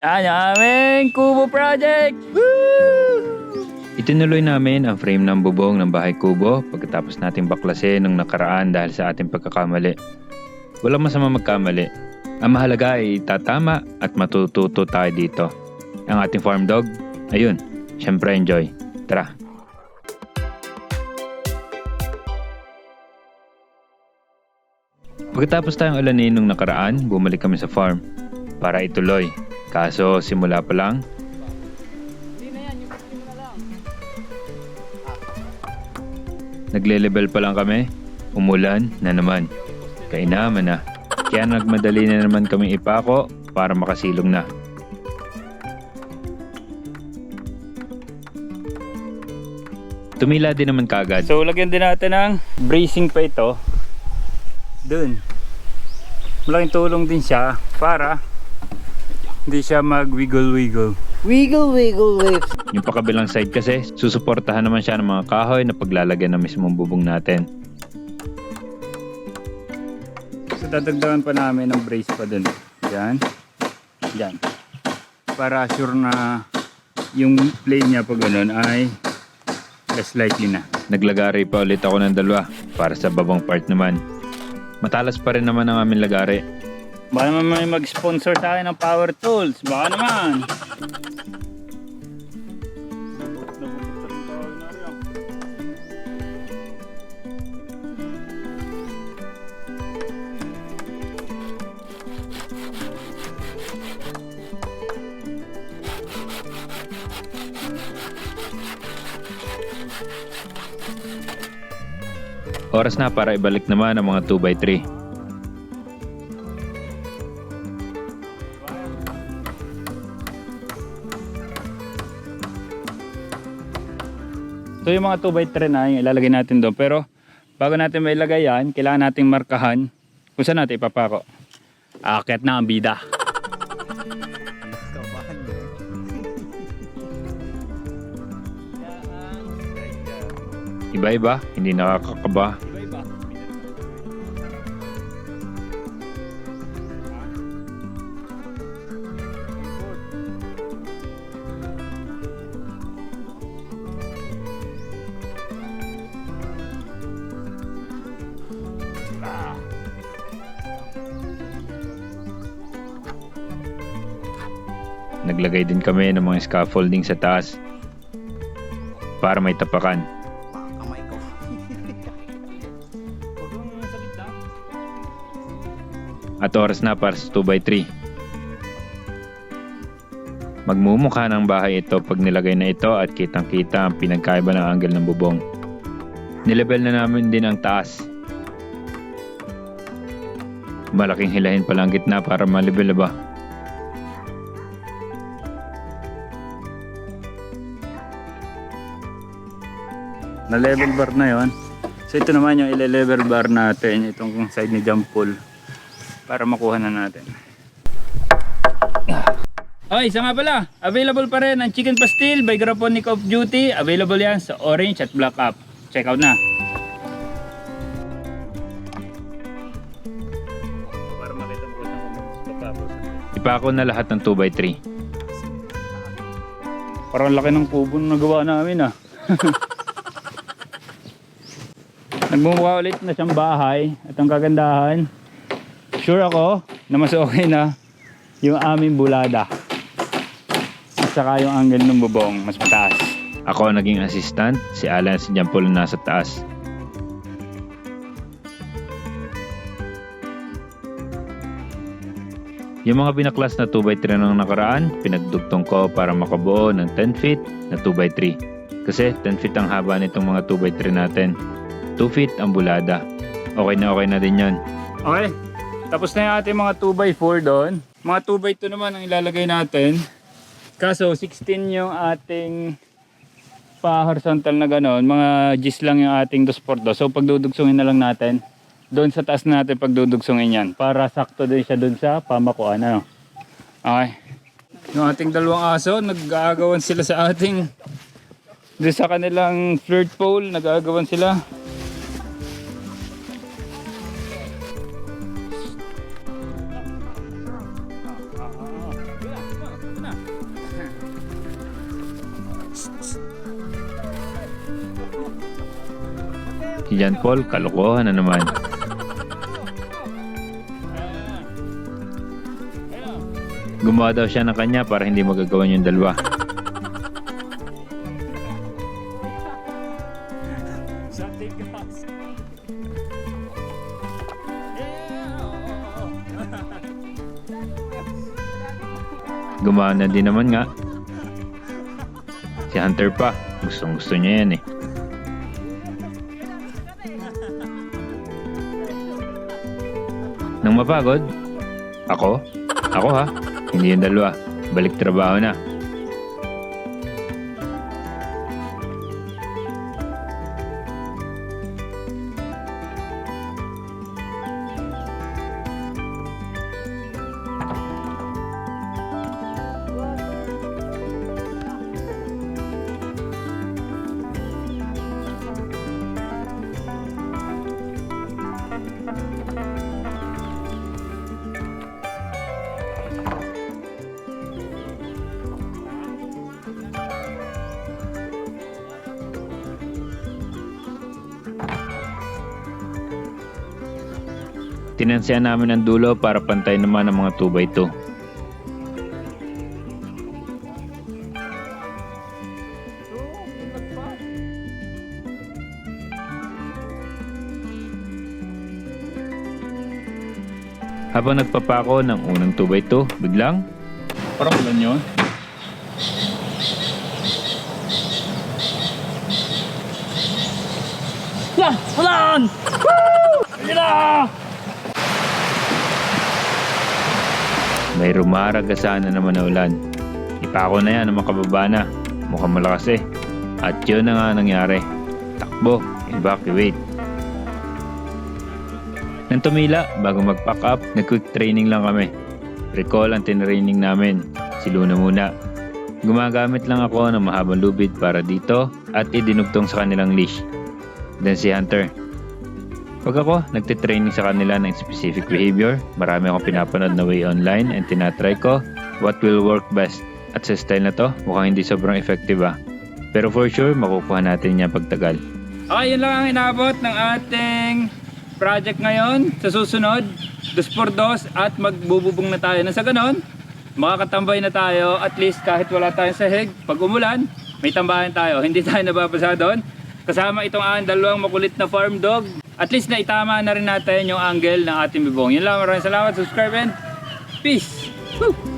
Yan yung aming Kubo Project! Woo! Itinuloy namin ang frame ng bubong ng bahay kubo pagkatapos nating baklasin nung nakaraan dahil sa ating pagkakamali. Walang masama magkamali. Ang mahalaga ay tatama at matututo tayo dito. Ang ating farm dog, ayun, syempre enjoy. Tara! Pagkatapos tayong alanin nung nakaraan, bumalik kami sa farm para ituloy. Kaso simula pa lang, Nagle-level pa lang kami, umulan na naman. Kainaman na. Kaya nagmadali na naman kaming ipako para makasilong na. Tumila din naman kagad. So lagyan din natin ng bracing pa ito. Dun. Malaking tulong din siya para hindi siya mag-wiggle-wiggle. Wiggle, wiggle, wiggle. Yung pakabilang side kasi, susuportahan naman siya ng mga kahoy na paglalagyan ng mismong bubong natin. So dadagdagan pa namin ng brace pa dun. Yan. Yan. Para sure na yung plane niya pag ganun ay less likely na. Naglagari pa ulit ako ng dalawa para sa babang part naman. Matalas pa rin naman ang aming lagari. Baka naman may mag-sponsor sa akin ng power tools. Baka naman. Oras na para ibalik naman ang mga 2x3. So yung mga 2x3 na yung ilalagay natin doon. Pero bago natin may ilagay yan, kailangan nating markahan kung saan natin ipapako. Akit na ang bida. Iba-iba, hindi nakakakaba. Naglagay din kami ng mga scaffolding sa taas para may tapakan. At oras na para sa 2x3. Magmumukha ng bahay ito pag nilagay na ito at kitang kita ang pinagkaiba ng angle ng bubong. Nilevel na namin din ang taas. Malaking hilahin pala ang gitna para malibel ba? Na level bar na yon. So ito naman yung ile-level bar natin. Itong side ni jump pool. Para makuha na natin. Oy, isa nga pala. Available pa rin ang Chicken Pastil by Graponic of Duty. Available yan sa Orange at Black App. Check out na. Para makita mo kung saan. Ipako na lahat ng 2x3. Parang laki ng kubo na nagawa namin ah. Nagmumukha ulit na siyang bahay at ang kagandahan, sure ako na mas okay na yung aming bulada. At saka yung angle ng bubong, mas mataas. Ako naging assistant, si Alan at si Paul nasa taas. Yung mga binaklas na 2x3 ng nakaraan, pinagdugtong ko para makabuo ng 10 feet na 2x3. Kasi 10 feet ang haba nitong mga 2x3 natin. 2 feet ang bulada. Okay na okay na din yon. Okay, tapos na yung ating mga 2x4 doon. Mga 2x2 naman ang ilalagay natin. Kaso 16 yung ating pa-horizontal na gano'n. Mga G's lang yung ating 2x2. So pagdudugsungin na lang natin. Doon sa taas natin pagdudugsungin yan. Para sakto din siya doon sa pamakuan. Ano? Okay. Yung ating dalawang aso, nag-aagawan sila sa ating doon sa kanilang flirt pole, nag-aagawan sila. John Paul, kalokohan na naman. Gumawa daw siya ng kanya para hindi magagawan yung dalawa. Gumawa na din naman nga. Si Hunter pa, gustong gusto niya yan eh. Nang mapagod? Ako? Ako ha? Hindi yung dalawa. Balik trabaho na. Tinansiyan namin ang dulo para pantay naman ang mga 2x2. Habang nagpapako ng unang 2x2, biglang Parang ulan yun. Ulan! Ulan! Woo! Ayun na! May rumaragasan na naman na ulan. Ipako na yan ng makababa na. Mukhang malakas eh. At yun na nga nangyari. Takbo, evacuate. Nang tumila, bago mag-pack up, nag-quick training lang kami. Recall ang tinraining namin. Si Luna muna. Gumagamit lang ako ng mahabang lubid para dito at idinugtong sa kanilang leash. Then si Hunter. Pag ako, nagtitraining sa kanila ng specific behavior, marami akong pinapanood na way online and tinatry ko what will work best. At sa style na to, mukhang hindi sobrang effective ah. Pero for sure, makukuha natin yan pagtagal. Okay, yun lang ang inabot ng ating project ngayon. Sa susunod, dos por dos at magbububong na tayo. Na sa ganon, makakatambay na tayo at least kahit wala tayong sahig. Pag umulan, may tambahan tayo. Hindi tayo nababasa doon. Kasama itong ang dalawang makulit na farm dog. At least na itama na rin natin yung angle ng ating bibong. Yun lang, maraming salamat. Subscribe and peace! Woo!